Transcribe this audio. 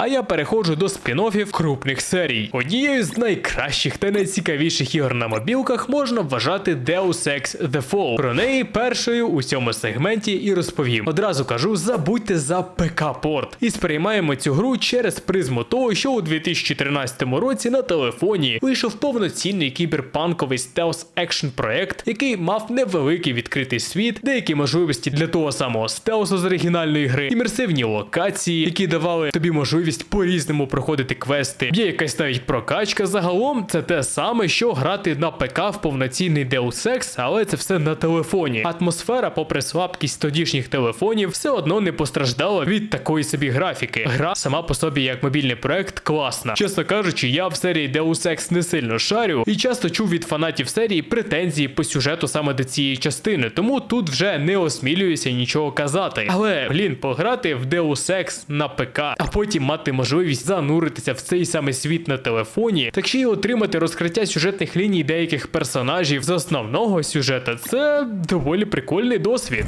А я переходжу до спін-оффів крупних серій. Однією з найкращих та найцікавіших ігор на мобілках можна вважати Deus Ex The Fall. Про неї першою у цьому сегменті і розповім. Одразу кажу, забудьте за ПК-порт. І сприймаємо цю гру через призму того, що у 2013 році на телефоні вийшов повноцінний кіберпанковий стелс екшн проект, який мав невеликий відкритий світ, деякі можливості для того самого стелсу з оригінальної гри, імерсивні локації, які давали тобі можливість по-різному проходити квести. Є якась навіть прокачка. Загалом це те саме, що грати на ПК в повноцінний Deus Ex, але це все на телефоні. Атмосфера, попри слабкість тодішніх телефонів, все одно не постраждала від такої собі графіки. Гра сама по собі як мобільний проект класна. Чесно кажучи, я в серії Deus Ex не сильно шарю і часто чув від фанатів серії претензії по сюжету саме до цієї частини, тому тут вже не осмілююся нічого казати. Але блін, пограти в Deus Ex на ПК, а потім мати можливість зануритися в цей саме світ на телефоні, так ще й отримати розкриття сюжетних ліній деяких персонажів з основного сюжета. Це доволі прикольний досвід.